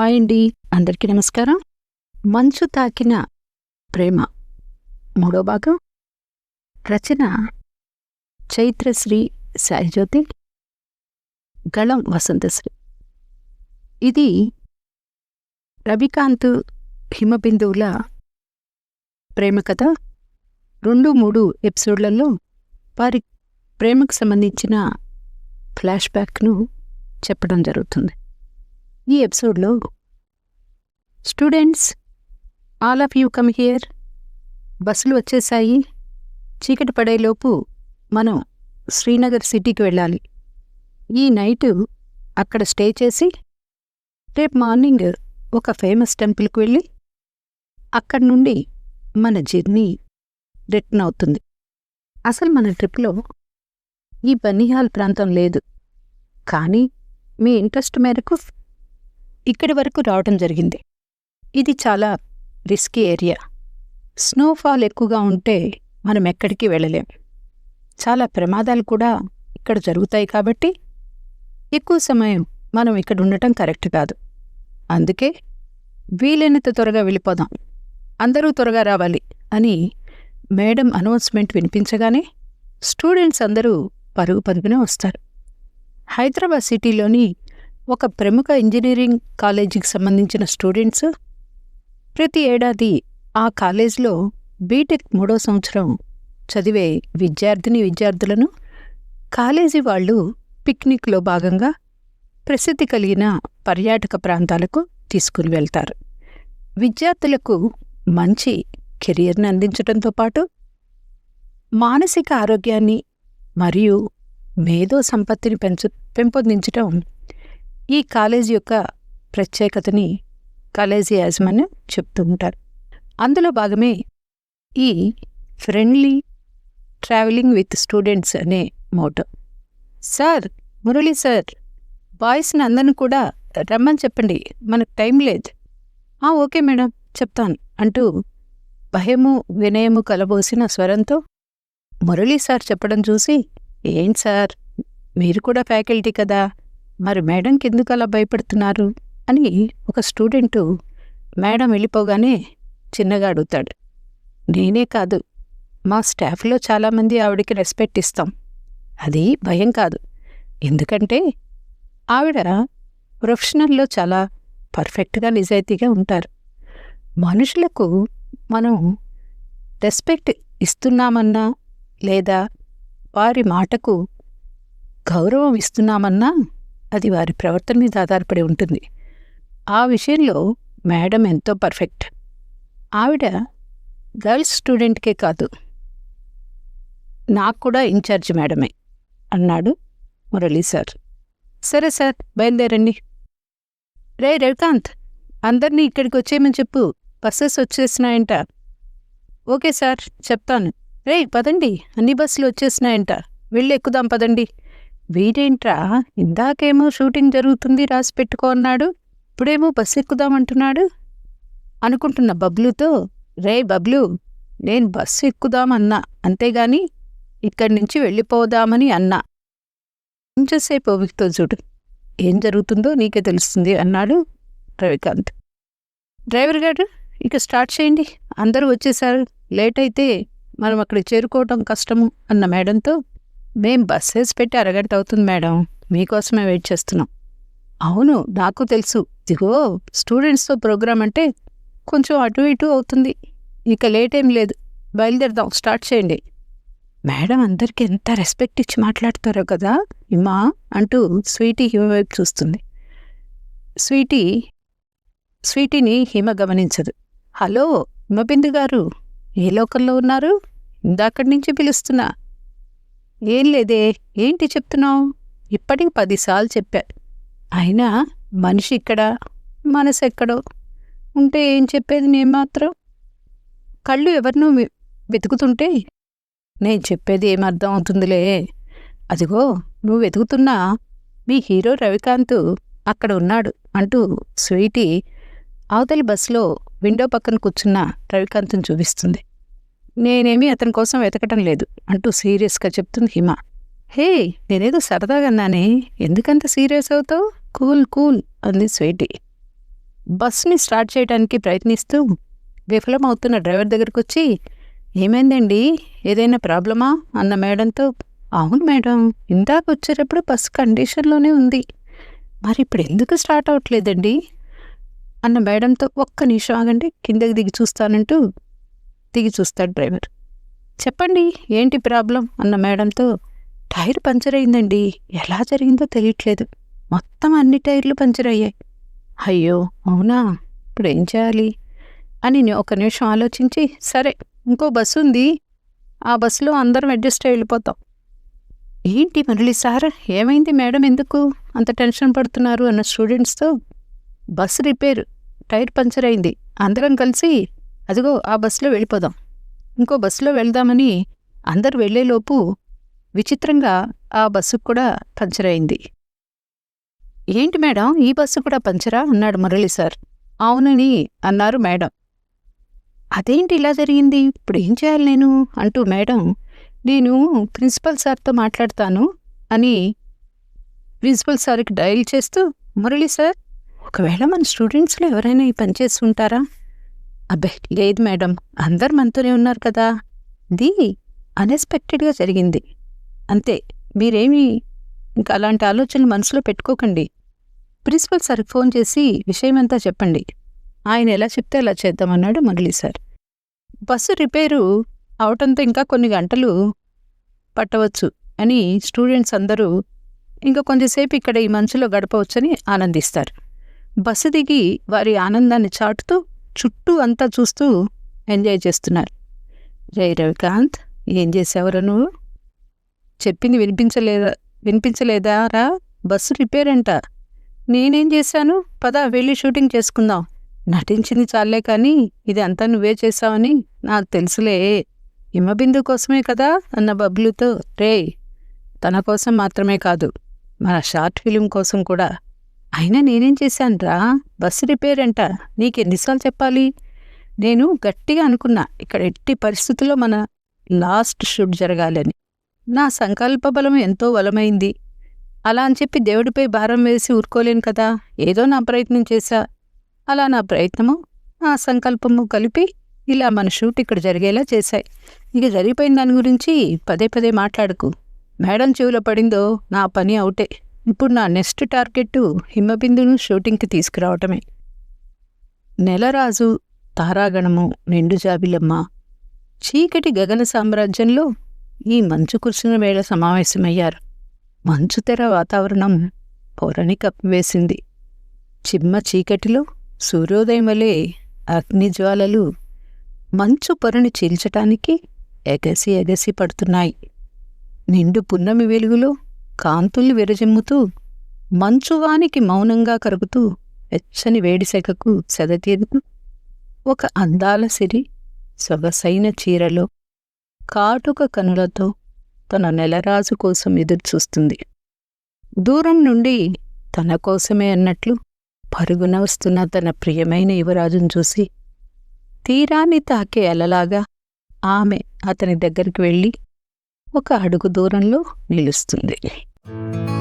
Hi అండి. అందరికీ నమస్కారం. మంచు తాకిన ప్రేమ. మూడో భాగం. రచన చైత్రశ్రీ సాయిజ్యోతి. గళం వసంతశ్రీ. ఇది రవికాంత్ హిమబిందువుల ప్రేమ కథ. రెండు మూడు ఎపిసోడ్లలో వారి ప్రేమకు సంబంధించిన ఫ్లాష్ బ్యాక్ను చెప్పడం జరుగుతుంది. ఈ ఎపిసోడ్లో students all of you come here. బస్సులు వచ్చేసాయి. చీకటి పడేలోపు మనం శ్రీనగర్ సిటీకి వెళ్ళాలి. ఈ నైటు అక్కడ స్టే చేసి రేపు మార్నింగ్ ఒక ఫేమస్ టెంపుల్కి వెళ్ళి అక్కడి నుండి మన జర్నీ రిటర్న్ అవుతుంది. అసలు మన ట్రిప్లో ఈ బనిహాల్ ప్రాంతం లేదు. కానీ మీ ఇంట్రెస్ట్ మేరకు ఇక్కడి వరకు రావడం జరిగింది. ఇది చాలా రిస్కీ ఏరియా. స్నోఫాల్ ఎక్కువగా ఉంటే మనం ఎక్కడికి వెళ్ళలేం. చాలా ప్రమాదాలు కూడా ఇక్కడ జరుగుతాయి కాబట్టి ఎక్కువ సమయం మనం ఇక్కడ ఉండటం కరెక్ట్ కాదు. అందుకే వీలైనంత త్వరగా వెళ్ళిపోదాం. అందరూ త్వరగా రావాలి అని మేడం అనౌన్స్మెంట్ వినిపించగానే స్టూడెంట్స్ అందరూ పరుగు పరుగునే వస్తారు. హైదరాబాద్ సిటీలోని ఒక ప్రముఖ ఇంజనీరింగ్ కాలేజీకి సంబంధించిన స్టూడెంట్స్ ప్రతి ఏడాది ఆ కాలేజీలో బీటెక్ మూడో సంవత్సరం చదివే విద్యార్థిని విద్యార్థులను కాలేజీ వాళ్ళు పిక్నిక్లో భాగంగా ప్రసిద్ధి కలిగిన పర్యాటక ప్రాంతాలకు తీసుకుని వెళ్తారు. విద్యార్థులకు మంచి కెరియర్ని అందించడంతో పాటు మానసిక ఆరోగ్యాన్ని మరియు మేధో సంపత్తిని పెంచు పెంపొందించడం ఈ కాలేజీ యొక్క ప్రత్యేకతని కాలేజీ యాజమాన్యం చెప్తూ ఉంటారు. అందులో భాగమే ఈ ఫ్రెండ్లీ ట్రావెలింగ్ విత్ స్టూడెంట్స్ అనే మోటో. సార్ మురళి సార్ బాయ్స్ని అందరిని కూడా రమ్మని చెప్పండి మనకు టైం లేదు. "ఆ, ఓకే మేడం చెప్తాను అంటూ భయము వినయము కలబోసిన స్వరంతో మురళీ సార్ చెప్పడం చూసి ఏం సార్ మీరు కూడా ఫ్యాకల్టీ కదా మరి మేడంకి ఎందుకు అలా భయపడుతున్నారు? అని ఒక స్టూడెంటు మేడం వెళ్ళిపోగానే చిన్నగా అడుగుతాడు. నేనే కాదు మా స్టాఫ్లో చాలామంది ఆవిడకి రెస్పెక్ట్ ఇస్తాం. అది భయం కాదు. ఎందుకంటే ఆవిడ ప్రొఫెషనల్లో చాలా పర్ఫెక్ట్గా నిజాయితీగా ఉంటారు. మనుషులకు మనం రెస్పెక్ట్ ఇస్తున్నామన్నా లేదా వారి మాటకు గౌరవం ఇస్తున్నామన్నా అది వారి ప్రవర్తన మీద ఆధారపడి ఉంటుంది. ఆ విషయంలో మేడం ఎంతో పర్ఫెక్ట్. ఆవిడ గర్ల్స్ స్టూడెంట్కే కాదు. నాకు కూడా ఇన్ఛార్జ్ మేడమే అన్నాడు మురళీ సార్. సరే సార్ బయలుదేరండి. రే రవికాంత్ అందరినీ ఇక్కడికి వచ్చేయమని చెప్పు. బస్సెస్ వచ్చేసినాయంట. ఓకే సార్ చెప్తాను. రే పదండి అన్ని బస్సులు వచ్చేసినాయంట. వెళ్ళి ఎక్కుదాం పదండి. వీడేంట్రా? ఇందాకేమో షూటింగ్ జరుగుతుంది రాసి పెట్టుకో అన్నాడు. ఇప్పుడేమో బస్సు ఎక్కుదామంటున్నాడు. అనుకుంటున్న బబ్లుతో రే బబ్లు నేను బస్సు ఎక్కుదామన్నా అంతేగాని ఇక్కడి నుంచి వెళ్ళిపోదామని అన్నా. కొంచెంసేపు ఓపికతో చూడు. ఏం జరుగుతుందో నీకే తెలుస్తుంది అన్నాడు రవికాంత్. డ్రైవర్ గారు ఇక స్టార్ట్ చేయండి. అందరూ వచ్చేసారు. లేట్ అయితే మనం అక్కడికి చేరుకోవటం కష్టము అన్న మేడంతో మేం బస్సెస్ పెట్టి అరగంట అవుతుంది మేడం. మీకోసమే వెయిట్ చేస్తున్నాం. అవును నాకు తెలుసు. ఇదిగో స్టూడెంట్స్తో ప్రోగ్రామ్ అంటే కొంచెం అటు ఇటు అవుతుంది. ఇక లేట్ ఏం లేదు. బయలుదేరదాం. స్టార్ట్ చేయండి. మేడం అందరికీ ఎంత రెస్పెక్ట్ ఇచ్చి మాట్లాడతారో కదా? ఇమ్మా అంటూ స్వీటీ హిమ వైపు చూస్తుంది. స్వీటీ స్వీటీని హిమ గమనించదు. హలో హిమబిందు గారు ఏ లోకంలో ఉన్నారు? ఇందాకడి నుంచి పిలుస్తున్నా. ఏం లేదే ఏంటి చెప్తున్నావు? ఇప్పటికి పదిసార్లు చెప్పా. అయినా మనిషి ఇక్కడ మనసు ఎక్కడో? ఉంటే ఏం చెప్పేది నేను మాత్రం కళ్ళు ఎవరినో వెతుకుతుంటే నేను చెప్పేది ఏమర్థం అవుతుందిలే. అదిగో నువ్వు వెతుకుతున్నా మీ హీరో రవికాంత్ అక్కడ ఉన్నాడు అంటూ స్వీటీ అవతలి బస్సులో విండో పక్కన కూర్చున్న రవికాంత్ని చూపిస్తుంది. నేనేమీ అతని కోసం వెతకటం లేదు అంటూ సీరియస్గా చెప్తుంది హిమ. హే నేనేదో సరదాగా అన్నానే. ఎందుకంత సీరియస్ అవుతావు? కూల్ కూల్ అంది స్వీటీ. బస్ని స్టార్ట్ చేయడానికి ప్రయత్నిస్తూ విఫలమవుతున్న డ్రైవర్ దగ్గరకు వచ్చి ఏమైందండి? ఏదైనా ప్రాబ్లమా? అన్న మేడంతో అవును మేడం ఇందాక వచ్చేటప్పుడు బస్ కండిషన్లోనే ఉంది. మరి ఇప్పుడు ఎందుకు స్టార్ట్ అవ్వట్లేదండి అన్న మేడంతో ఒక్క నిమిషం ఆగండి కిందకి దిగి చూస్తానంటూ దిగి చూస్తాడు డ్రైవర్. చెప్పండి ఏంటి ప్రాబ్లం? అన్న మేడంతో టైర్ పంచర్ అయిందండి. ఎలా జరిగిందో తెలియట్లేదు. మొత్తం అన్ని టైర్లు పంచర్ అయ్యాయి. అయ్యో అవునా? ఇప్పుడు ఏం చేయాలి? అని ఒక నిమిషం ఆలోచించి సరే ఇంకో బస్సు ఉంది. ఆ బస్సులో అందరం అడ్జస్ట్ అయి వెళ్ళిపోతాం. ఏంటి మురళి సార్? ఏమైంది మేడం ఎందుకు అంత టెన్షన్ పడుతున్నారు? అన్న స్టూడెంట్స్తో బస్సు రిపేర్ టైర్ పంచర్ అయింది. అందరం కలిసి అదిగో ఆ బస్సులో వెళ్ళిపోదాం. ఇంకో బస్సులో వెళ్దామని అందరు వెళ్ళేలోపు విచిత్రంగా ఆ బస్సుకు కూడా పంచర్ అయింది. ఏంటి మేడం? ఈ బస్సు కూడా పంచరా? అన్నాడు మురళి సార్. అవునని అన్నారు మేడం. అదేంటి ఇలా జరిగింది? ఇప్పుడు ఏం చేయాలి నేను? అంటూ మేడం నేను ప్రిన్సిపల్ సార్తో మాట్లాడతాను అని ప్రిన్సిపల్ సార్కి డయల్ చేస్తూ మురళి సార్ ఒకవేళ మన స్టూడెంట్స్లో ఎవరైనా ఈ పని చేస్తుంటారా? అబ్బే లేదు మేడం. అందరు మనతోనే ఉన్నారు కదా. ది అన్ఎక్స్పెక్టెడ్గా జరిగింది. అంతే మీరేమీ ఇంకా అలాంటి ఆలోచనలు మనసులో పెట్టుకోకండి. ప్రిన్సిపల్ సార్కి ఫోన్ చేసి విషయమంతా చెప్పండి. ఆయన ఎలా చెప్తే అలా చేద్దామన్నాడు మురళీ సార్. బస్సు రిపేరు అవటంతో ఇంకా కొన్ని గంటలు పట్టవచ్చు అని స్టూడెంట్స్ అందరూ ఇంకా కొంచెంసేపు ఇక్కడ ఈ మంచులో గడపవచ్చని ఆనందిస్తారు. బస్సు దిగి వారి ఆనందాన్ని చాటుతూ చుట్టూ అంతా చూస్తూ ఎంజాయ్ చేస్తున్నారు. జై రవికాంత్ ఏం చేసావురా నువ్వు? చెప్పింది వినిపించలేదా వినిపించలేదా రా బస్సు రిపేర్ అంట నేనేం చేశాను? పద వెళ్ళి షూటింగ్ చేసుకుందాం. నటించింది చాలే కానీ ఇది అంతా నువ్వే చేసావని నాకు తెలుసులే. హిమబిందు కోసమే కదా? అన్న బబ్లుతో. రే తన కోసం మాత్రమే కాదు మన షార్ట్ ఫిలిం కోసం కూడా. అయినా నేనేం చేశానురా? బస్సు రిపేర్ అంట. నీకెన్నిసార్లు చెప్పాలి? నేను గట్టిగా అనుకున్నా ఇక్కడ ఎట్టి పరిస్థితుల్లో మన లాస్ట్ షూట్ జరగాలని. నా సంకల్ప బలం ఎంతో బలమైంది అలా అని చెప్పి దేవుడిపై భారం వేసి ఊరుకోలేను కదా. ఏదో నా ప్రయత్నం చేశా. అలా నా ప్రయత్నము నా సంకల్పము కలిపి ఇలా మన షూట్ ఇక్కడ జరిగేలా చేశాయి. ఇక జరిగిపోయిన దాని గురించి పదే పదే మాట్లాడకు. మేడం చెవిలో పడిందో నా పని అవుటే. ఇప్పుడు నా నెక్స్ట్ టార్గెట్ హిమబిందును షూటింగ్కి తీసుకురావటమే. నెలరాజు తారాగణము నిండు జాబిలమ్మ చీకటి గగన సామ్రాజ్యంలో ఈ మంచు కురిసిన వేళ సమావేశమయ్యారు. మంచు తెర వాతావరణం పొరని కప్పివేసింది. చిమ్మ చీకటిలో సూర్యోదయం వలె అగ్నిజ్వాలలు మంచు పొరని చీల్చటానికి ఎగసి ఎగసి పడుతున్నాయి. నిండు పున్నమి వెలుగులో కాంతుల్ని విరజిమ్ముతూ మంచువానికి మౌనంగా కరుగుతూ వెచ్చని వేడిసెగకు సెదతీరుతూ ఒక అందాల సిరి సొగసైన చీరలో కాటుక కనులతో తన నెలరాజు కోసం ఎదురుచూస్తుంది. దూరం నుండి తన కోసమే అన్నట్లు పరుగున వస్తున్న తన ప్రియమైన యువరాజును చూసి తీరాన్ని తాకే అలలాగా ఆమె అతని దగ్గరికి వెళ్ళి ఒక అడుగు దూరంలో నిలుస్తుంది. Thank you.